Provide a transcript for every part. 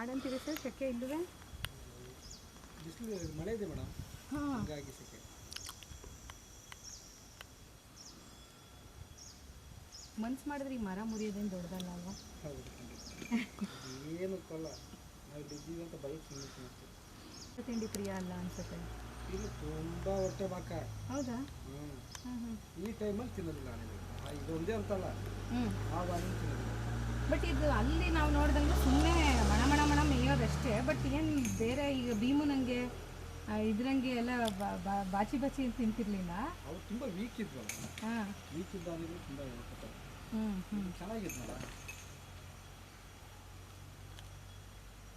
ಕಾಡಂತೀರಿ sir? ಸೆಕೆ ಇಲ್ಲವೇ ಬಿಸಿಲು ಮಳೆ ಇದೆ ಮೇಡಮ್. ಹಾಂ. ಹಾಗಾಗಿ ಸೆಕೆ ಮನ್ಸು ಮಾಡಿದ್ರೆ ಈ ಮರ ಮುರಿಯೋದೇನು ದೊಡ್ಡದಲ್ಲ ಅಲ್ವಾ? ಹೌದು ಏನು ಕೊಲ್ಲ. ನಾವು ಇದ್ದೀವಿ ಅಂತ ಸುಮ್ಮನೆ ತಿಂಡಿ ಪ್ರಿಯ ಅಲ್ಲ ಅನ್ಸುತ್ತೆ. ಇಲ್ಲಿ ತುಂಬ ಹೊಟ್ಟೆ ಬಾಕ. ಹೌದಾ? ಹ್ಞೂ ಈ ಟೈಮಲ್ಲಿ ತಿನ್ನೋದಿಲ್ಲ ಇದು ಒಂದೇ ಅಂತಲ್ಲ. ಹ್ಞೂ ಆ ಆನೆ ತಿನ್ನೋದಿಲ್ಲ. ಬಟ್ ಇದು ಅಲ್ಲಿ ನಾವು ನೋಡಿದಂಗೆ ಸುಮ್ಮನೆ ಮಣ ಮಣ ಮೇಯೋದಷ್ಟೇ ಬಟ್ ಏನು ಬೇರೆ ಈಗ ಭೀಮನಂಗೆ ನನಗೆ ಇದ್ರಂಗೆ ಎಲ್ಲ ಬಾಚಿ ಬಾಚಿ ತಿಂತಿರ್ಲಿಲ್ಲ. ಅವ್ರು ತುಂಬ ವೀಕ್ ಇದ್ರು ಹಾಂ. ವೀಕ್ ಇದ್ದಾವೆ ಆನೆಗಳು ತುಂಬ ಹ್ಞೂ ಹ್ಞೂ ಚೆನ್ನಾಗಿದ್ನಲ್ಲ.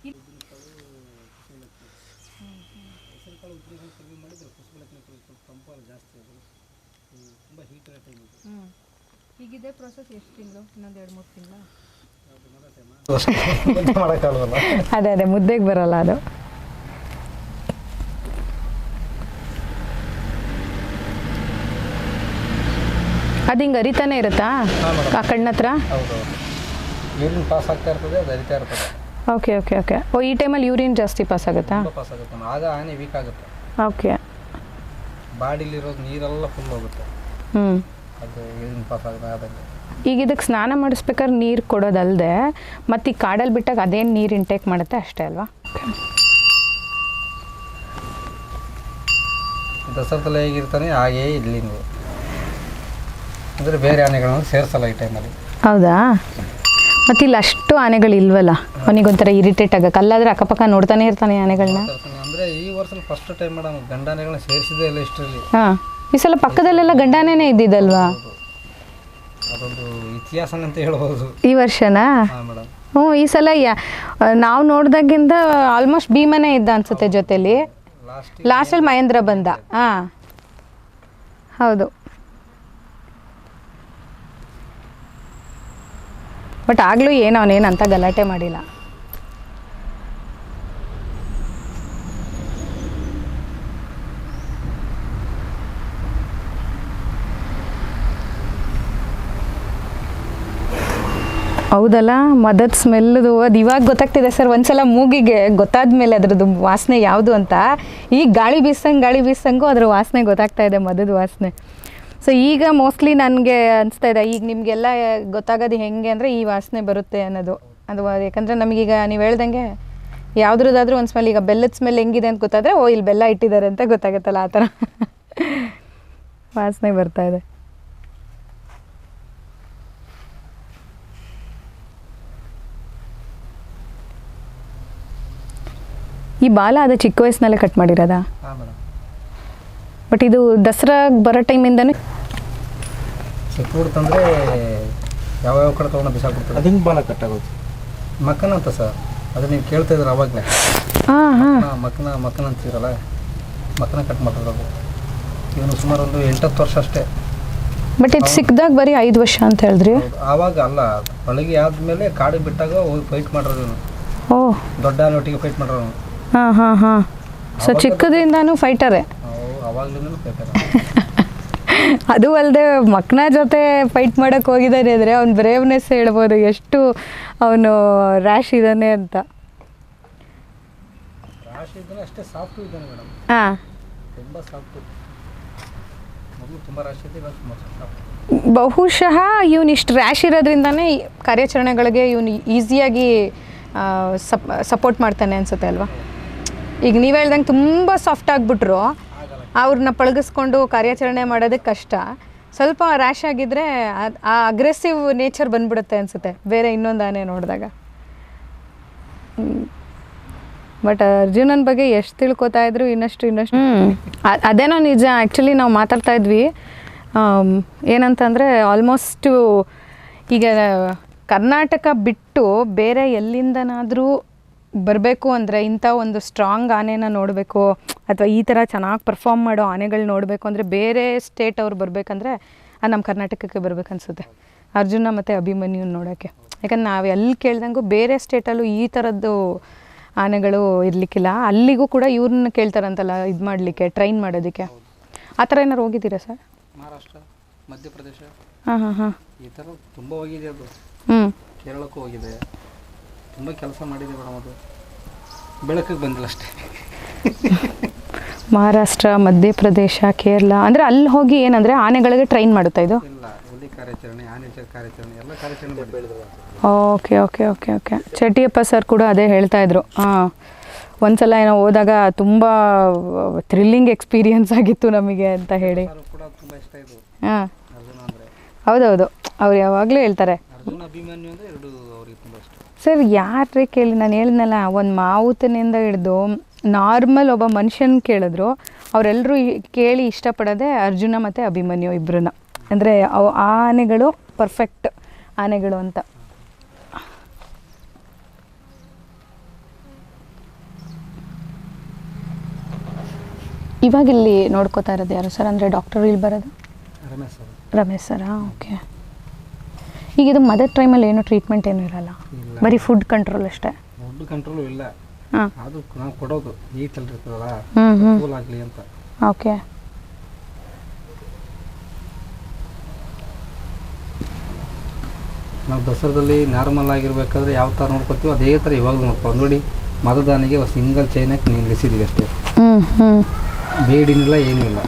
ಇಲ್ಲಿ- ಕಾಳು ಉದ್ದಿನಕಾಳು ಕಡಿಮೆ ಮಾಡಿದ್ರೆ ಕುಸುಬಲಕ್ಕಿ ಸ್ವಲ್ಪ ತಂಪಾಗಿ ಜಾಸ್ತಿ ಅದು ತುಂಬ ಹೀಟ್ ರೇಟ್ ಟೈಮ್ ಇದು ಹ್ಞೂ ಈಗಿದೆ ಪ್ರೊಸೆಸ್ ಎಷ್ಟು ತಿಂಗಳು? ಇನ್ನೊಂದು ಎರಡು ಮೂರು ತಿಂಗಳು ಅದು ಮಾಡೋ ಟೈಮ ಮಾಡೋಕ್ಕಾಗಲ್ಲ ಅದೇ ಅದೇ ಮುದ್ದೆಗೆ ಬರಲ್ಲ ಅದು. ಅದು ಹಿಂಗೆ ಅರಿತಾನೆ ಇರುತ್ತಾ? ಆ ಕಣ್ಣ ಹತ್ರ? ಯೂರಿನ್ ಪಾಸ್ ಆಗ್ತಾ ಇರ್ತದೆ ಅದು ಹರಿತಾ ಇರ್ತದೆ. Okay okay okay. ಓ ಈ ಟೈಮಲ್ಲಿ ಯೂರಿನ್ ಜಾಸ್ತಿ ಪಾಸ್ ಆಗುತ್ತಾ? ಪಾಸ್ ಆಗುತ್ತೆ ಆಗ ಆನೆ ವೀಕ್ ಆಗುತ್ತೆ. ಓಕೆ. ಬಾಡಿಲಿರೋದು ನೀರೆಲ್ಲ ಫುಲ್ ಹೋಗುತ್ತೆ. ಹ್ಞೂ ಅದು ಯೂರಿನ್ ಪಾಸ್ ಆಗ ಆದಂಗೆ. ಈಗ ಇದಕ್ಕೆ ಸ್ನಾನ ಮಾಡಿಸ್ಬೇಕಾದ್ರೆ ನೀರು ಕೊಡೋದಲ್ಲದೆ ಮತ್ತು ಈ ಕಾಡಲ್ಲಿ ಬಿಟ್ಟಾಗ ಅದೇನು ನೀರು ಇಂಟೇಕ್ ಮಾಡುತ್ತೆ ಅಷ್ಟೇ ಅಲ್ವಾ? ದಸರದಲ್ಲಿ ಹೇಗಿರ್ತಾನೆ ಹಾಗೇ ಇಲ್ಲಿ ನೀವು. ಅಂದರೆ ಬೇರೆ ಆನೆಗಳನ್ನು ಸೇರಿಸಲ್ಲ ಈ ಟೈಮಲ್ಲಿ ಹೌದಾ? ಮತ್ತು ಇಲ್ಲಿ ಅಷ್ಟು ಆನೆಗಳು ಇಲ್ವಲ್ಲ? ಅವನಿಗೊಂಥರ ಇರಿಟೇಟ್ ಆಗಕ್ಕೆ. ಅಲ್ಲಾದರೆ ಅಕ್ಕಪಕ್ಕ ನೋಡ್ತಾನೆ ಇರ್ತಾನೆ ಆನೆಗಳನ್ನ ಅಂದರೆ ಈ ವರ್ಷ ಫಸ್ಟ್ ಟೈಮ್ ಮೇಡಮ್ ಗಂಡಾನೆಗಳನ್ನ ಸೇರಿಸಿದೆ ಇಲ್ಲ ಇಷ್ಟರಲ್ಲಿ. ಹಾಂ ಈ ಸಲ ಪಕ್ಕದಲ್ಲೆಲ್ಲ ಆನೆನೇ ಇದ್ದಿದ್ದಲ್ವಾ? ಅದೊಂದು ಹೇಳ್ಬೋದು. ಈ ವರ್ಷನಾ? ಮೇಡಮ್ ಹ್ಞೂ ಈ ಸಲ ಯಾ ನಾವು ನೋಡ್ದಾಗಿಂದ ಆಲ್ಮೋಸ್ಟ್ ಭೀಮನೇ ಇದ್ದ ಅನ್ಸುತ್ತೆ ಜೊತೆಲಿ. ಲಾಸ್ಟ್ ಲಾಸ್ಟಲ್ಲಿ ಮಹೇಂದ್ರ ಬಂದ. ಹಾಂ. ಹೌದು. ಬಟ್ ಆಗಲೂ ಏನು ಅವನೇನು ಅಂತ ಗಲಾಟೆ ಮಾಡಿಲ್ಲ. ಹೌದಲ್ಲ? ಮದದ ಸ್ಮೆಲ್ದು ಅದು ಇವಾಗ ಗೊತ್ತಾಗ್ತಿದೆ ಸರ್. ಒಂದ್ಸಲ ಮೂಗಿಗೆ ಗೊತ್ತಾದ್ಮೇಲೆ ಅದ್ರದ್ದು ವಾಸನೆ ಯಾವುದು ಅಂತ. ಈಗ ಗಾಳಿ ಬೀಸಂಗೆ ಗಾಳಿ ಬೀಸಂಗೂ ಅದ್ರ ವಾಸನೆ ಗೊತ್ತಾಗ್ತಾ ಇದೆ, ಮದದ ವಾಸನೆ. ಸೊ ಈಗ ಮೋಸ್ಟ್ಲಿ ನನಗೆ ಅನಿಸ್ತಾ ಇದೆ, ಈಗ ನಿಮಗೆಲ್ಲ ಗೊತ್ತಾಗೋದು ಹೆಂಗೆ ಅಂದರೆ ಈ ವಾಸನೆ ಬರುತ್ತೆ ಅನ್ನೋದು. ಅದು ಯಾಕಂದರೆ ನಮಗೀಗ ನೀವು ಹೇಳ್ದಂಗೆ ಯಾವುದ್ರದ್ದಾದ್ರೂ ಒಂದು ಸ್ಮೆಲ್ ಈಗ ಬೆಲ್ಲದ ಸ್ಮೆಲ್ ಹೆಂಗಿದೆ ಅಂತ ಗೊತ್ತಾದರೆ, ಓ, ಇಲ್ಲಿ ಬೆಲ್ಲ ಇಟ್ಟಿದ್ದಾರೆ ಅಂತ ಗೊತ್ತಾಗುತ್ತಲ್ಲ ಆ ಥರ. ವಾಸನೆ ಬರ್ತಾ ಇದೆ. ಈ ಬಾಲ ಅದು ಚಿಕ್ಕ ವಯಸ್ಸಿನಲ್ಲೇ ಕಟ್ ಮಾಡಿರೋದಾ? ಬಟ್ ಇದು ದಸರಾ ಬರೋ ಟೈಮಿಂದನೂ ಚಿಕ್ಕ ತಂದರೆ ಯಾವ ಕಡೆ ತೊಗೊಂಡು ಬಿಸಾಕ್ಬಿಡ್ತದೆ ಅದು ಹಿಂಗೆ ಬಾಲ ಕಟ್ಟಾಗೋದು ಮಕ್ಕನ ಅಂತ ಸರ್. ಅದು ನೀವು ಕೇಳ್ತಾ ಇದ್ರೆ ಅವಾಗಲೇ. ಹಾಂ ಹಾಂ. ಮಕ್ಕನ ಮಕ್ಕನ ಅಂತೀರಲ್ಲ? ಮಕ್ಕನ ಕಟ್ ಮಾಡಿರೋದು. ಇವನು ಸುಮಾರು ಒಂದು ಎಂಟತ್ತು ವರ್ಷ ಅಷ್ಟೇ. ಬಟ್ ಇದು ಸಿಕ್ಕಿದಾಗ ಬರೀ ಐದು ವರ್ಷ ಅಂತ ಹೇಳಿದ್ರಿ. ಆವಾಗ ಅಲ್ಲ ಒಳಗೆ ಆದಮೇಲೆ ಕಾಡಿಗೆ ಬಿಟ್ಟಾಗ ಹೋಗಿ ಫೈಟ್ ಮಾಡೋರು ಇವನು. ಓ. ದೊಡ್ಡ ಆನೊಟ್ಟಿಗೆ ಫೈಟ್ ಮಾಡೋರು ಹಾಂ ಹಾಂ ಹಾಂ. ಸೊ ಚಿಕ್ಕದ್ರಿಂದಾನು ಫೈಟರೇ ಅದು ಅಲ್ಲದೆ ಮಕ್ಕನ ಜೊತೆ ಫೈಟ್ ಮಾಡೋಕ್ಕೆ ಹೋಗಿದ್ದಾನೆ ಅಂದರೆ ಅವ್ನ ಬ್ರೇವ್ನೆಸ್ ಹೇಳ್ಬೋದು ಎಷ್ಟು ಅವನು ರ್ಯಾಶ್ ಇದ್ದಾನೆ ಅಂತ. ಹಾಂ. ಬಹುಶಃ ಇವನು ಇಷ್ಟು ರ್ಯಾಶ್ ಇರೋದ್ರಿಂದನೇ ಕಾರ್ಯಾಚರಣೆಗಳಿಗೆ ಇವನು ಈಸಿಯಾಗಿ ಸಪ್ ಸಪೋರ್ಟ್ ಮಾಡ್ತಾನೆ ಅನ್ಸುತ್ತೆ ಅಲ್ವಾ? ಈಗ ನೀವು ಹೇಳ್ದಂಗೆ ತುಂಬ ಸಾಫ್ಟ್ ಆಗಿಬಿಟ್ರು. ಅವ್ರನ್ನ ಪಳಗಿಸ್ಕೊಂಡು ಕಾರ್ಯಾಚರಣೆ ಮಾಡೋದಕ್ಕೆ ಕಷ್ಟ. ಸ್ವಲ್ಪ ರ್ಯಾಶ್ ಆಗಿದ್ರೆ ಅದ್- ಆ ಅಗ್ರೆಸಿವ್ ನೇಚರ್ ಬಂದ್ಬಿಡುತ್ತೆ ಅನ್ಸುತ್ತೆ. ಬೇರೆ ಇನ್ನೊಂದು ಆನೆ ನೋಡಿದಾಗ. ಬಟ್ ಅರ್ಜುನನ ಬಗ್ಗೆ ಎಷ್ಟು ತಿಳ್ಕೊತಾ ಇದ್ರು ಇನ್ನಷ್ಟು ಇನ್ನಷ್ಟು. ಅದೇನೋ ನಿಜ. ಆ್ಯಕ್ಚುಲಿ ನಾವು ಮಾತಾಡ್ತಾ ಇದ್ವಿ. ಏನಂತಂದರೆ ಆಲ್ಮೋಸ್ಟು ಈಗ ಕರ್ನಾಟಕ ಬಿಟ್ಟು ಬೇರೆ ಎಲ್ಲಿಂದನಾದರೂ ಬರಬೇಕು ಅಂದರೆ ಇಂಥ ಒಂದು ಸ್ಟ್ರಾಂಗ್ ಆನೆನ ನೋಡಬೇಕು ಅಥವಾ ಈ ಥರ ಚೆನ್ನಾಗಿ ಪರ್ಫಾರ್ಮ್ ಮಾಡೋ ಆನೆಗಳು ನೋಡಬೇಕು ಅಂದರೆ ಬೇರೆ ಸ್ಟೇಟ್ ಅವ್ರು ಬರಬೇಕಂದ್ರೆ ಅದು ನಮ್ಮ ಕರ್ನಾಟಕಕ್ಕೆ ಬರಬೇಕನ್ಸುತ್ತೆ ಅರ್ಜುನ ಮತ್ತು ಅಭಿಮನ್ಯುನ ನೋಡೋಕ್ಕೆ ಯಾಕಂದ್ರೆ ನಾವು ಎಲ್ಲಿ ಕೇಳ್ದಂಗೂ ಬೇರೆ ಸ್ಟೇಟಲ್ಲೂ ಈ ಥರದ್ದು ಆನೆಗಳು ಇರಲಿಕ್ಕಿಲ್ಲ. ಅಲ್ಲಿಗೂ ಕೂಡ ಇವ್ರನ್ನ ಕೇಳ್ತಾರಂತಲ್ಲ ಇದು ಮಾಡಲಿಕ್ಕೆ ಟ್ರೈನ್ ಮಾಡೋದಕ್ಕೆ. ಆ ಥರ ಏನಾರು ಹೋಗಿದ್ದೀರಾ ಸರ್ ಮಹಾರಾಷ್ಟ್ರ ಮಧ್ಯಪ್ರದೇಶ. ಹಾಂ ಹಾಂ ಹಾಂ. ಈ ಥರ ತುಂಬ ಹೋಗಿದೆ ಅದು? ಹ್ಞೂ ಕೇರಳಕ್ಕೂ ಹೋಗಿದೆ ತುಂಬ ಕೆಲಸ ಮಾಡಿದೆ ಮೇಡಮ್ ಅದು. ಬೆಳಕಿಗೆ ಬಂದಿಲ್ಲ ಅಷ್ಟೇ. ಮಹಾರಾಷ್ಟ್ರ ಮಧ್ಯಪ್ರದೇಶ ಕೇರಳ ಅಂದರೆ ಅಲ್ಲಿ ಹೋಗಿ ಏನಂದರೆ ಆನೆಗಳಿಗೆ ಟ್ರೈನ್ ಮಾಡುತ್ತಾ ಇದು? ಇಲ್ಲ ಹುಲಿ ಕಾರ್ಯಾಚರಣೆ ಆನೆ ಚ- ಕಾರ್ಯಾಚರಣೆ ಎಲ್ಲ ಕಾರ್ಯಾಚರಣೆ ಮಾಡಿದೆ. Okay okay okay okay Chatiyappa sir ಕೂಡ ಅದೇ ಹೇಳ್ತಾ ಇದ್ರು. ಹಾಂ ಒಂದ್ಸಲ ಏನೋ ಹೋದಾಗ ತುಂಬ ಥ್ರಿಲ್ಲಿಂಗ್ ಎಕ್ಸ್ಪೀರಿಯನ್ಸ್ ಆಗಿತ್ತು ನಮಗೆ ಅಂತ ಹೇಳಿ. ಯಾರು ಕೂಡ ತುಂಬ ಇಷ್ಟ ಇದು ಹಾಂ. ಅರ್ಜುನ ಅಂದರೆ. ಹೌದೌದು. ಅವ್ರು ಯಾವಾಗಲೂ ಹೇಳ್ತಾರೆ. ಅರ್ಜುನ ಅಭಿಮನ್ಯು ಅಂದರೆ ಎರಡು ಅವರಿಗೆ ತುಂಬ ಇಷ್ಟ ಸರ್ ಯಾರೇ ಕೇಳಿ? ನಾನು ಹೇಳಿದ್ನಲ್ಲ ಒಂದು ಮಾವುತನಿಂದ ಹಿಡಿದು ನಾರ್ಮಲ್ ಒಬ್ಬ ಮನುಷ್ಯನ ಕೇಳಿದ್ರು. ಅವರೆಲ್ಲರೂ ಕೇಳಿ ಇಷ್ಟಪಡೋದೇ ಅರ್ಜುನ ಮತ್ತು ಅಭಿಮನ್ಯು ಇಬ್ಬರನ್ನ ಅಂದರೆ ಅವು ಆ ಆನೆಗಳು ಪರ್ಫೆಕ್ಟ್ ಆನೆಗಳು ಅಂತ. ಇವಾಗ ಇಲ್ಲಿ ನೋಡ್ಕೋತಾ ಇರೋದು ಯಾರು ಸರ್? ಅಂದರೆ ಡಾಕ್ಟರ್ ಇಲ್ಲಿ ಬರೋದು? ರಮೇಶ್ ಸರ್. ರಮೇಶ್ ಸರಾ? ಓಕೆ. ಈಗ ಇದು ಮದರ್ ಟೈಮಲ್ಲಿ ಏನು ಟ್ರೀಟ್ಮೆಂಟ್ ಏನೂ ಇರಲ್ಲ. ಬರೀ ಫುಡ್ ಕಂಟ್ರೋಲ್ ಅಷ್ಟೇ. ಫುಡ್ ಕಂಟ್ರೋಲು ಇಲ್ಲ. ಹಾಂ. ಅದು ನಾವು ಕೊಡೋದು. ಈ ಹ್ಞೂ ಕೂಲ್ ಆಗಲಿ ಅಂತ. ಓಕೆ ನಾವು ದಸರಾದಲ್ಲಿ ನಾರ್ಮಲ್ ಆಗಿರ್ಬೇಕಾದ್ರೆ ಯಾವ ಥರ ನೋಡ್ಕೊತೀವಿ ಅದೇ ಥರ ಇವಾಗ ನೋಡ್ಕೊಂಡು ನೋಡಿ ಮತದಾನಿಗೆ ಸಿಂಗಲ್ ಚೈನಕ್ಕೆ ನಿಲ್ಲಿಸಿದ್ದೀವಿ ಅಷ್ಟೇ. ಬೇಡಿನಿಲ್ಲ ಏನೂ ಇಲ್ಲ.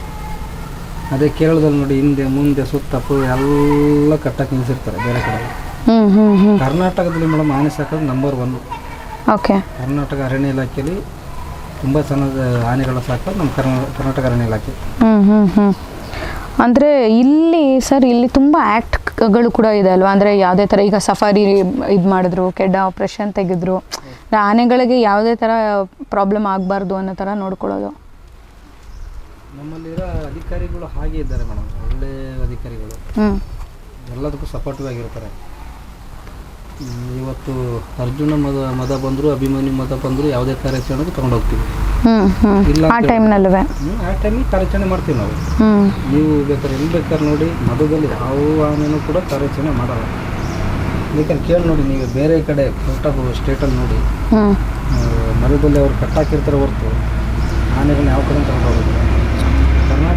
ಅದೇ ಕೇರಳದಲ್ಲಿ ನೋಡಿ ಹಿಂದೆ ಮುಂದೆ ಸುತ್ತಪ್ಪು ಎಲ್ಲ ಕಟ್ಟಕ್ಕೆ ನಿಲ್ಸಿರ್ತಾರೆ ಬೇರೆ ಕಡೆ. ಹ್ಞೂ ಹ್ಞೂ ಹ್ಞೂ ಕರ್ನಾಟಕದಲ್ಲಿ ಮೇಡಮ್ ಆನೆ ಸಾಕೋದು ನಂಬರ್ ಒನ್ ಓಕೆ ಕರ್ನಾಟಕ ಅರಣ್ಯ ಇಲಾಖೆಯಲ್ಲಿ ತುಂಬ ಚೆನ್ನಾಗಿ ಆನೆಗಳ ಸಾಕೋದು ನಮ್ಮ ಕರ್ನಾ ಕರ್ನಾಟಕ ಅರಣ್ಯ ಇಲಾಖೆ. ಹ್ಞೂ ಹ್ಞೂ ಹ್ಞೂ ಅಂದರೆ ಇಲ್ಲಿ ಸರ್ ಇಲ್ಲಿ ತುಂಬ ಆ್ಯಕ್ಟ್ಗಳು ಕೂಡ ಇದೆ ಅಲ್ವಾ? ಅಂದರೆ ಯಾವುದೇ ಥರ ಈಗ ಸಫಾರಿ ಇದು ಮಾಡಿದ್ರು ಕೆಡ್ಡ ಆಪ್ರೇಷನ್ ತೆಗೆದ್ರು ಆನೆಗಳಿಗೆ ಯಾವುದೇ ಥರ ಪ್ರಾಬ್ಲಮ್ ಆಗಬಾರ್ದು ಅನ್ನೋ ಥರ ನೋಡ್ಕೊಳ್ಳೋದು. ನಮ್ಮಲ್ಲಿರೋ ಅಧಿಕಾರಿಗಳು ಹಾಗೆ ಇದ್ದಾರೆ ಮೇಡಮ್. ಒಳ್ಳೆ ಅಧಿಕಾರಿಗಳು. ಹ್ಞೂ ಎಲ್ಲದಕ್ಕೂ ಸಪೋರ್ಟಿವ್ ಆಗಿರ್ತಾರೆ. ಹ್ಮ್, ಇವತ್ತು ಅರ್ಜುನ ಮದ ಮದ ಬಂದರು ಅಭಿಮನ್ಯು ಮದ ಬಂದರು ಯಾವುದೇ ಕಾರ್ಯಾಚರಣೆ ತಗೊಂಡು ಹೋಗ್ತೀವಿ. ಹ್ಞೂ ಇಲ್ಲ ಆ ಅಂತ ಟೈಮ್ನಲ್ಲೂ ಹ್ಮ್, ಆ ಟೈಮಿಗೆ ಕಾರ್ಯಾಚರಣೆ ಮಾಡ್ತೀವಿ ನಾವು. ಹ್ಞೂ ನೀವು ಬೇಕಾದ್ರೆ ಎಲ್ಲಿ ಬೇಕಾದ್ರೆ ನೋಡಿ ಮದದಲ್ಲಿ ಯಾವ ಆನೆನೂ ಕೂಡ ಕಾರ್ಯಾಚರಣೆ ಮಾಡಲ್ಲ. ಬೇಕಾದ್ರೆ ಕೇಳಿ ನೋಡಿ ನೀವು ಬೇರೆ ಕಡೆ ಔಟ್ ಆಫ್ ಸ್ಟೇಟಲ್ಲಿ ನೋಡಿ. ಆ, ಮರದಲ್ಲಿ ಅವ್ರು ಕಟ್ಟಾಕಿರ್ತಾರೆ ಹೊರತು ಆನೆಗಳನ್ನ ಯಾವ ಕಡೆ ತಗೊಂಡು ಹೋಗೋದಿಲ್ಲ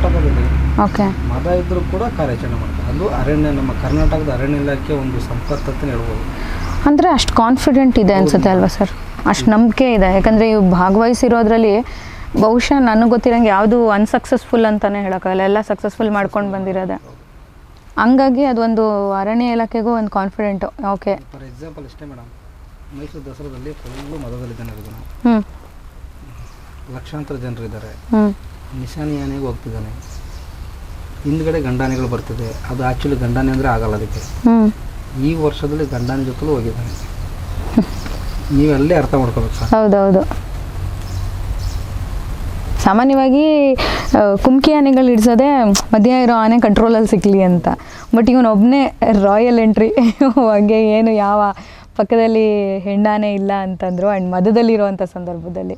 ಕರ್ನಾಟಕದಲ್ಲಿ ಓಕೆ. ಮದ ಇದ್ದರೂ ಕೂಡ ಕಾರ್ಯಾಚರಣೆ ಮಾಡ್ತಾರೆ. ಅದು ಅರಣ್ಯ ನಮ್ಮ ಕರ್ನಾಟಕದ ಅರಣ್ಯ ಇಲಾಖೆ ಒಂದು ಸಂಪತ್ತು ಅಂತ ಹೇಳ್ಬೋದು. ಅಂದರೆ ಅಷ್ಟು ಕಾನ್ಫಿಡೆಂಟ್ ಇದೆ ಅನ್ಸುತ್ತೆ ಅಲ್ವಾ ಸರ್? ಅಷ್ಟು ನಂಬಿಕೆ ಇದೆ. ಯಾಕಂದರೆ ಇವು ಭಾಗವಹಿಸಿರೋದ್ರಲ್ಲಿ ಬಹುಶಃ ನನಗೆ ಗೊತ್ತಿರಂಗೆ ಯಾವುದು ಅನ್ಸಕ್ಸಸ್ಫುಲ್ ಅಂತಲೇ ಹೇಳೋಕ್ಕಾಗಲ್ಲ. ಎಲ್ಲ ಸಕ್ಸಸ್ಫುಲ್ ಮಾಡ್ಕೊಂಡು ಬಂದಿರೋದೆ. ಹಂಗಾಗಿ ಅದೊಂದು ಅರಣ್ಯ ಇಲಾಖೆಗೂ ಒಂದು ಕಾನ್ಫಿಡೆಂಟ್ ಓಕೆ. ಫಾರ್ ಎಕ್ಸಾಂಪಲ್ ಇಷ್ಟೇ ಮೇಡಮ್ ಮೈಸೂರು ದಸರಾದಲ್ಲಿ ಫುಲ್ಲು ಮದದಲ್ಲಿ ಜನ ಲಕ್ಷಾಂತರ ಜನರಿದ್ದಾರೆ. ಹ್ಞೂ ನಿಶಾನಿ ಆನೆಗೆ ಹೋಗ್ತಿದ್ದಾನೆ? ಹಿಂದ್ಗಡೆ ಗಂಡಾನೆಗಳು ಬರ್ತದೆ. ಅದು ಆ್ಯಕ್ಚುಲಿ ಗಂಡಾನೆ ಅಂದರೆ ಆಗಲ್ಲ ಅದಕ್ಕೆ. ಈ ವರ್ಷದಲ್ಲಿ ಗಂಡಾನೆ ಜೊತೆಲೂ ಹೋಗಿದ್ದಾನೆ. ನೀವು ಅಲ್ಲೇ ಅರ್ಥ ಮಾಡ್ಕೋಬೇಕು ಸರ್? ಹೌದೌದು. ಸಾಮಾನ್ಯವಾಗಿ ಕುಮ್ಕಿ ಆನೆಗಳು ಇಡ್ಸೋದೆ ಮಧ್ಯ ಇರೋ ಆನೆ ಕಂಟ್ರೋಲಲ್ಲಿ ಸಿಕ್ಕಲಿ ಅಂತ. ಬಟ್ ಇವನೊಬ್ಬನೇ ರಾಯಲ್ ಎಂಟ್ರಿ ಹಾಗೆ ಏನು ಯಾವ ಪಕ್ಕದಲ್ಲಿ ಹೆಣ್ಣಾನೆ ಇಲ್ಲ ಅಂತಂದ್ರು ಆ್ಯಂಡ್ ಮಧ್ಯದಲ್ಲಿರುವಂಥ ಸಂದರ್ಭದಲ್ಲಿ.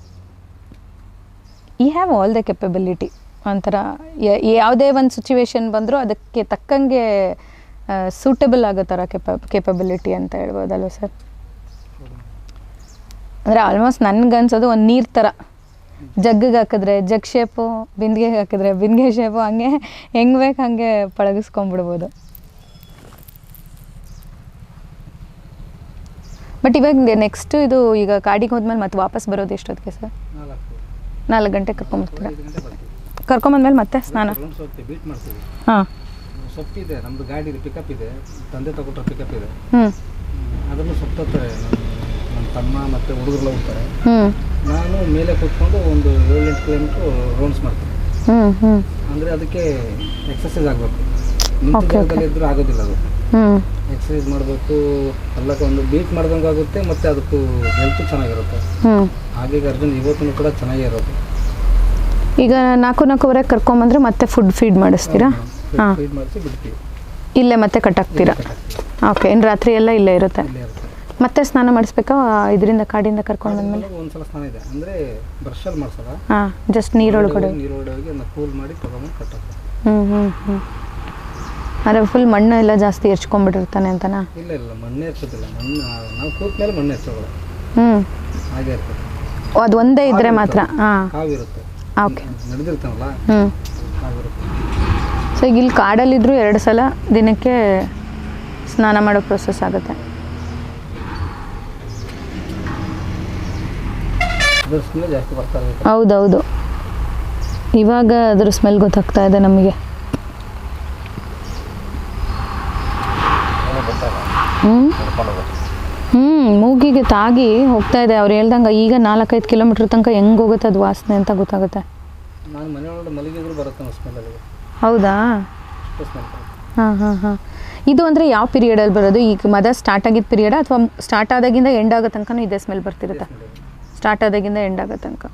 ಈ ಹ್ಯಾವ್ ಆಲ್ ದ ಕೆಪಬಿಲಿಟಿ ಒಂಥರ ಯಾವುದೇ ಒಂದು ಸಿಚುವೇಶನ್ ಬಂದರೂ ಅದಕ್ಕೆ ತಕ್ಕಂಗೆ ಸೂಟಬಲ್ ಆಗೋ ಥರ ಕೆಪ ಕೆಪಬಿಲಿಟಿ ಅಂತ ಹೇಳ್ಬೋದಲ್ವ ಸರ್ ಅಂದರೆ ಆಲ್ಮೋಸ್ಟ್ ನನಗನ್ಸೋದು ಒಂದು ನೀರು ಥರ ಜಗ್ಗಿಗೆ ಹಾಕಿದ್ರೆ ಜಗ್ ಶೇಪು ಬಿಂದಿಗೆಗೆ ಹಾಕಿದ್ರೆ ಬಿಂದಿಗೆ ಶೇಪು ಹಂಗೆ ಹೆಂಗೆ ಬೇಕು ಹಂಗೆ ಪಳಗಿಸ್ಕೊಂಬಿಡ್ಬೋದು. ಬಟ್ ಇವಾಗ ನೆಕ್ಸ್ಟು ಇದು ಈಗ ಕಾಡಿಗೆ ಹೋದ್ಮೇಲೆ ಮತ್ತೆ ವಾಪಸ್ ಬರೋದು ಎಷ್ಟೊತ್ತಿಗೆ ಸರ್ ನಾಲ್ಕು ಗಂಟೆ ಕರ್ಕೊಂಬರ್ತೀರ? ಕರ್ಕೊಂಬಂದ್ಮೇಲೆ ಮತ್ತೆ ಸ್ನಾನ? ಹಾಂ. ಸೊಪ್ಪಿದೆ ನಮ್ಮದು ಗಾಡಿ ಇದೆ ಪಿಕಪ್ ಇದೆ. ತಂದೆ ತಗೊಟ್ಟ ಪಿಕಪ್ ಇದೆ. ಹ್ಞೂ ಅದನ್ನು ಸುತ್ತತ್ತಾರೆ ನಮ್ಮ ತಮ್ಮ ಮತ್ತು ಹುಡುಗರೆಲ್ಲ ಹೋಗ್ತಾರೆ. ಹ್ಞೂ ನಾನು ಮೇಲೆ ಕೂತ್ಕೊಂಡು ಒಂದು ಏಳೆಂಟು ಕಿಲೋಮೀಟ್ರ್ ರೌಂಡ್ಸ್ ಮಾಡ್ತೀನಿ. ಹ್ಞೂ ಹ್ಞೂ ಅಂದರೆ ಅದಕ್ಕೆ ಎಕ್ಸಸೈಸ್ ಆಗಬೇಕು. ನಿಂತ ಜಾಗದಲ್ಲಿ ಇದ್ರೂ ಆಗೋದಿಲ್ಲ ಅದು. ಹ್ಞೂ ಎಕ್ಸಸೈಸ್ ಮಾಡಬೇಕು ಎಲ್ಲಕ್ಕೆ ಒಂದು ಬೀಟ್ ಮಾಡ್ದಂಗೆ ಆಗುತ್ತೆ ಮತ್ತು ಅದಕ್ಕೂ ಹೆಲ್ತು ಚೆನ್ನಾಗಿರುತ್ತೆ. ಹ್ಞೂ ಹಾಗಾಗಿ ಅರ್ಜುನ್ ಇವತ್ತೂ ಕೂಡ ಚೆನ್ನಾಗೇ ಇರೋದು. ಈಗ ನಾಲ್ಕು ನಾಲ್ಕೂವರೆಗೆ ಕರ್ಕೊಂಬಂದ್ರೆ ಮತ್ತೆ ಫುಡ್ ಫೀಡ್ ಮಾಡಿಸ್ತೀರಾ? ಹಾಂ. ಫೀಡ್ ಮಾಡಿಸಿ ಬಿಡ್ತೀವಿ. ಇಲ್ಲೇ ಮತ್ತೆ ಕಟ್ಟಾಕ್ತೀರಾ? ಓಕೆ ಇನ್ನು ರಾತ್ರಿ ಎಲ್ಲ ಇಲ್ಲೇ ಇರುತ್ತೆ. ಇಲ್ಲೇ ಇರುತ್ತೆ. ಮತ್ತೆ ಸ್ನಾನ ಮಾಡಿಸ್ಬೇಕಾ? ಇದರಿಂದ ಕಾಡಿಂದ ಕರ್ಕೊಂಡು ಬಂದ್ಮೇಲೆ? ಒಂದ್ಸಲ ಸ್ನಾನ ಇದೆ. ಅಂದರೆ ಬ್ರಷಲ್ಲಿ ಮಾಡ್ಸಲ್ಲ. ಹಾಂ ಜಸ್ಟ್ ನೀರೊಳಗಡೆ. ನೀರೊಳಗೆ ಅದನ್ನ ಕೂಲ್ ಮಾಡಿ ತಗೊಂಡು ಕಟ್ಟಕ್ಕೆ ಹ್ಞೂ ಹ್ಞೂ ಹ್ಞೂ ಅದೇ ಫುಲ್ ಮಣ್ಣು ಎಲ್ಲ ಜಾಸ್ತಿ ಎರ್ಚ್ಕೊಂಡ್ಬಿಟ್ಟಿರ್ತಾನೆ ಅಂತನಾ? ಇಲ್ಲ ಇಲ್ಲ ಮಣ್ಣು ಎರ್ಚೋದಿಲ್ಲ. ಮಣ್ಣು ನಾವು ಕೂತ ಮೇಲೆ ಮಣ್ಣು ಎಚ್ಚೋಗಲ್ಲ ಹ್ಞೂ ಹಾಗೆ ಇರ್ತದೆ. ಅದು ಒಂದೇ ಇದ್ರೆ ಮಾತ್ರ? ಹಾಂ. ಹಾವಿರುತ್ತೆ ಓಕೆ. ನಡೆದಿರ್ತಾವಲ್ಲ? ಹ್ಞೂ ಹಾವಿರುತ್ತೆ ಸೊ ಈಗ ಇಲ್ಲಿ ಕಾಡಲ್ಲಿದ್ದರೂ ಎರಡು ಸಲ ದಿನಕ್ಕೆ ಸ್ನಾನ ಮಾಡೋ ಪ್ರೊಸೆಸ್ ಆಗುತ್ತೆ. ಹೌದೌದು. ಇವಾಗ ಅದ್ರ ಸ್ಮೆಲ್ ಗೊತ್ತಾಗ್ತಾ ಇದೆ ನಮಗೆ. ಹ್ಞೂ ಮೂಗಿಗೆ ತಾಗಿ ಹೋಗ್ತಾ ಇದೆ. ಅವ್ರು ಹೇಳ್ದಂಗ ಈಗ ನಾಲ್ಕೈದು ಕಿಲೋಮೀಟರ್ ತನಕ ಹೆಂಗ್ ಹೋಗುತ್ತೆ ಅದು ವಾಸನೆ ಅಂತ ಗೊತ್ತಾಗುತ್ತೆ. ನಾನು ಮನೆ ಒಳಗಡೆ ಮಲಗಿದ್ರು ಬರುತ್ತೆ ಅನ್ನೋ ಸ್ಮೆಲ್ ಅಲ್ಲಿ. ಹೌದಾ? ಅಷ್ಟು ಸ್ಮೆಲ್ ಬರುತ್ತೆ. ಹಾಂ ಹಾಂ ಹಾಂ. ಇದು ಅಂದ್ರೆ ಯಾವ ಪೀರಿಯಡಲ್ಲಿ ಬರೋದು? ಈಗ ಮದ ಸ್ಟಾರ್ಟ್ ಆಗಿದ್ದ ಪೀರಿಯಡ್ ಅಥವಾ ಸ್ಟಾರ್ಟ್ ಆದಾಗಿಂದ ಎಂಡ್ ಆಗೋ ತನಕನೂ ಇದೇ ಸ್ಮೆಲ್ ಬರ್ತಿರುತ್ತೆ? ಸ್ಟಾರ್ಟ್ ಆದಾಗಿಂದ ಎಂಡ್ ಆಗೋ ತನಕ.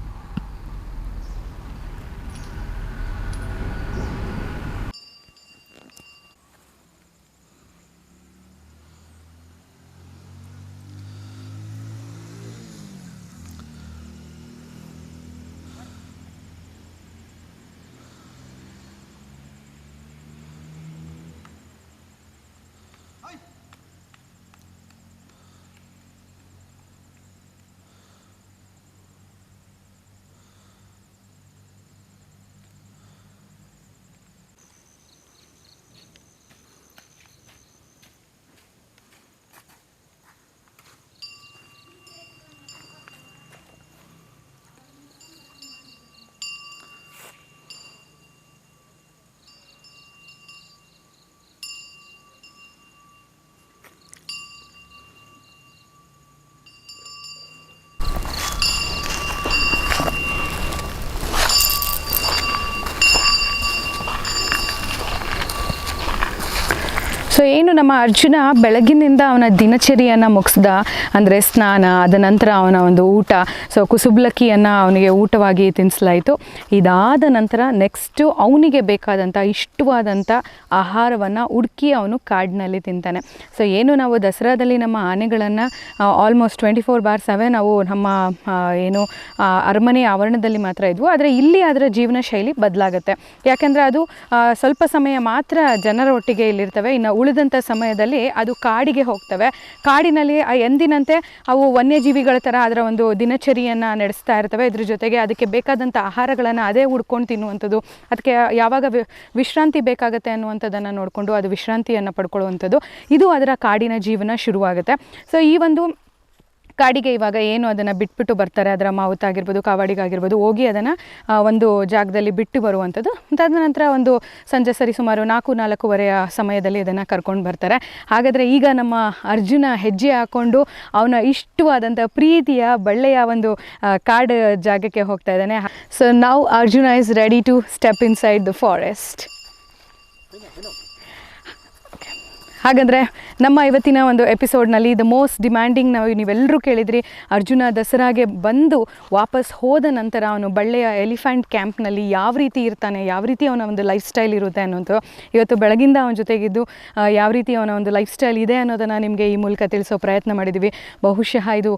ಸೊ ಏನು ನಮ್ಮ ಅರ್ಜುನ ಬೆಳಗಿನಿಂದ ಅವನ ದಿನಚರಿಯನ್ನು ಮುಗಿಸ್ದ? ಅಂದರೆ ಸ್ನಾನ, ಅದ ನಂತರ ಅವನ ಒಂದು ಊಟ. ಸೊ ಕುಸುಬ್ಲಕ್ಕಿಯನ್ನು ಅವನಿಗೆ ಊಟವಾಗಿ ತಿನ್ನಿಸಲಾಯಿತು ಇದಾದ ನಂತರ ನೆಕ್ಸ್ಟು ಅವನಿಗೆ ಬೇಕಾದಂಥ ಇಷ್ಟವಾದಂಥ ಆಹಾರವನ್ನು ಹುಡುಕಿ ಅವನು ಕಾಡಿನಲ್ಲಿ ತಿಂತಾನೆ. ಸೊ ಏನು ನಾವು ದಸರಾದಲ್ಲಿ ನಮ್ಮ ಆನೆಗಳನ್ನು almost twenty four bar seven ನಾವು ನಮ್ಮ ಏನು ಅರಮನೆ ಆವರಣದಲ್ಲಿ ಮಾತ್ರ ಇದ್ವು. ಆದರೆ ಇಲ್ಲಿ ಅದರ ಜೀವನ ಶೈಲಿ ಬದಲಾಗುತ್ತೆ. ಯಾಕೆಂದರೆ ಅದು ಸ್ವಲ್ಪ ಸಮಯ ಮಾತ್ರ ಜನರ ಒಟ್ಟಿಗೆ ಇಲ್ಲಿರ್ತವೆ. ಇನ್ನು ಉಳಿದಂಥ ಸಮಯದಲ್ಲಿ ಅದು ಕಾಡಿಗೆ ಹೋಗ್ತವೆ. ಕಾಡಿನಲ್ಲಿ ಎಂದಿನಂತೆ ಅವು ವನ್ಯಜೀವಿಗಳ ಥರ ಅದರ ಒಂದು ದಿನಚರಿಯನ್ನು ನಡೆಸ್ತಾ ಇರ್ತವೆ. ಇದ್ರ ಜೊತೆಗೆ ಅದಕ್ಕೆ ಬೇಕಾದಂಥ ಆಹಾರಗಳನ್ನು ಅದೇ ಹುಡ್ಕೊಂಡು ತಿನ್ನುವಂಥದ್ದು. ಅದಕ್ಕೆ ಯಾವಾಗ ವಿಶ್ರಾಂತಿ ಬೇಕಾಗುತ್ತೆ ಅನ್ನುವಂಥದ್ದನ್ನು ನೋಡಿಕೊಂಡು ಅದು ವಿಶ್ರಾಂತಿಯನ್ನು ಪಡ್ಕೊಳ್ಳುವಂಥದ್ದು. ಇದು ಅದರ ಕಾಡಿನ ಜೀವನ ಶುರುವಾಗುತ್ತೆ. ಸೊ ಈ ಒಂದು ಕಾಡಿಗೆ ಇವಾಗ ಏನು ಅದನ್ನು ಬಿಟ್ಬಿಟ್ಟು ಬರ್ತಾರೆ, ಅದರ ಮಾವುತ ಆಗಿರ್ಬೋದು ಕಾವಾಡಿಗಾಗಿರ್ಬೋದು, ಹೋಗಿ ಅದನ್ನು ಒಂದು ಜಾಗದಲ್ಲಿ ಬಿಟ್ಟು ಬರುವಂಥದ್ದು. ತದನಂತರ ಒಂದು ಸಂಜೆ ಸರಿ ಸುಮಾರು ನಾಲ್ಕು, ನಾಲ್ಕೂವರೆಯ ಸಮಯದಲ್ಲಿ ಅದನ್ನು ಕರ್ಕೊಂಡು ಬರ್ತಾರೆ. ಹಾಗಾದರೆ ಈಗ ನಮ್ಮ ಅರ್ಜುನ ಹೆಜ್ಜೆ ಹಾಕ್ಕೊಂಡು ಅವನ ಇಷ್ಟವಾದಂಥ ಪ್ರೀತಿಯ ಬಳ್ಳೆಯ ಒಂದು ಕಾಡು ಜಾಗಕ್ಕೆ ಹೋಗ್ತಾ ಇದ್ದಾನೆ. ಸೊ ನಾವು Arjuna is ready to step inside the forest ಹಾಗಾದರೆ ನಮ್ಮ ಇವತ್ತಿನ ಒಂದು ಎಪಿಸೋಡ್ನಲ್ಲಿ ದ ಮೋಸ್ಟ್ ಡಿಮ್ಯಾಂಡಿಂಗ್ ನಾವು ನೀವೆಲ್ಲರೂ ಕೇಳಿದ್ರಿ, ಅರ್ಜುನ ದಸರಾಗೆ ಬಂದು ವಾಪಸ್ ಹೋದ ನಂತರ ಅವನು ಬಳ್ಳೆಯ ಎಲಿಫೆಂಟ್ ಕ್ಯಾಂಪ್ನಲ್ಲಿ ಯಾವ ರೀತಿ ಇರ್ತಾನೆ, ಯಾವ ರೀತಿ ಅವನ ಒಂದು ಲೈಫ್ ಸ್ಟೈಲ್ ಇರುತ್ತೆ ಅನ್ನೋದು ಇವತ್ತು ಬೆಳಗಿಂದ ಅವನ ಜೊತೆಗಿದ್ದು ಯಾವ ರೀತಿ ಅವನ ಒಂದು ಲೈಫ್ ಸ್ಟೈಲ್ ಇದೆ ಅನ್ನೋದನ್ನು ನಿಮಗೆ ಈ ಮೂಲಕ ತಿಳಿಸೋ ಪ್ರಯತ್ನ ಮಾಡಿದ್ದೀವಿ ಬಹುಶಃ ಇದು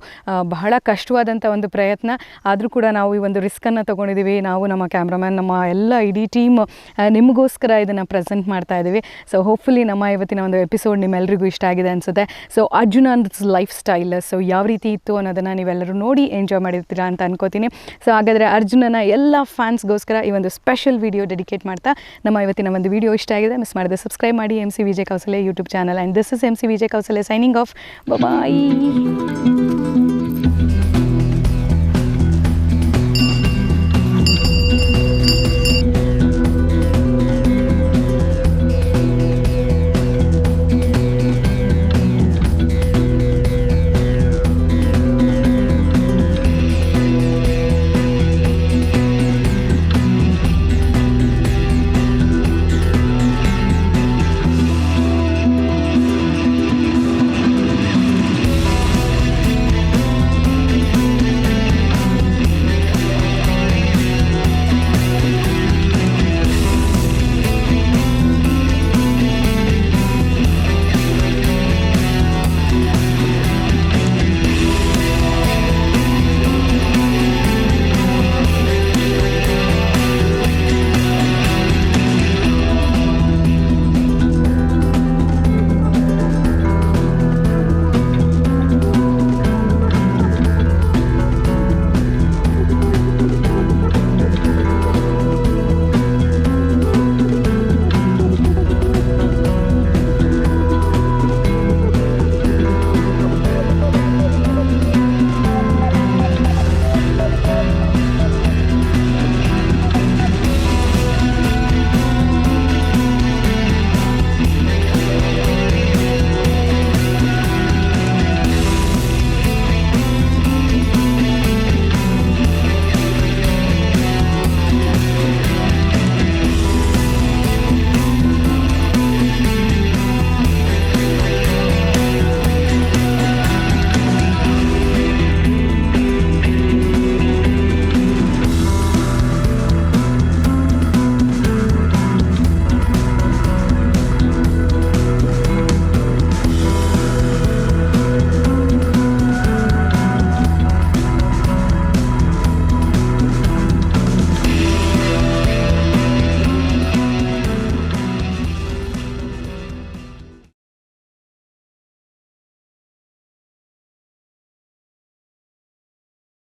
ಬಹಳ ಕಷ್ಟವಾದಂಥ ಒಂದು ಪ್ರಯತ್ನ. ಆದರೂ ಕೂಡ ನಾವು ಈ ಒಂದು ರಿಸ್ಕನ್ನು ತೊಗೊಂಡಿದ್ದೀವಿ ನಾವು ನಮ್ಮ ಕ್ಯಾಮ್ರಾಮ್ಯಾನ್ ನಮ್ಮ ಎಲ್ಲ ಇಡೀ ಟೀಮ್ ನಿಮಗೋಸ್ಕರ ಇದನ್ನು ಪ್ರೆಸೆಂಟ್ ಮಾಡ್ತಾ ಇದ್ದೀವಿ ಸೊ ಹೋಪ್ಫುಲಿ ನಮ್ಮ ಇವತ್ತಿನ ಒಂದು ಎಪಿಸೋಡ್ ನಿಮ್ಮೆಲ್ಲರಿಗೂ ಇಷ್ಟ ಆಗಿದೆ ಅನಿಸುತ್ತೆ. So Arjun lifestyle so ಯಾವ ರೀತಿ ಇತ್ತು ಅನ್ನೋದನ್ನು ನೀವೆಲ್ಲರೂ ನೋಡಿ ಎಂಜಾಯ್ ಮಾಡಿರ್ತೀರಾ ಅಂತ ಅನ್ಕೋತೀನಿ. ಸೊ ಹಾಗಾದರೆ ಅರ್ಜುನನ ಎಲ್ಲ ಫ್ಯಾನ್ಸ್ಗೋಸ್ಕರ ಈ ಒಂದು ಸ್ಪೆಷಲ್ ವಿಡಿಯೋ ಡೆಡಿಕೇಟ್ ಮಾಡ್ತಾ ನಮ್ಮ ಇವತ್ತಿನ ಒಂದು ವಿಡಿಯೋ ಇಷ್ಟ ಆಗಿದೆ. ಮಿಸ್ ಮಾಡಿದೆ ಸಬ್ಸ್ಕ್ರೈಬ್ ಮಾಡಿ M C Vijay Kausale YouTube channel and this is M C Vijay Kausale signing off bye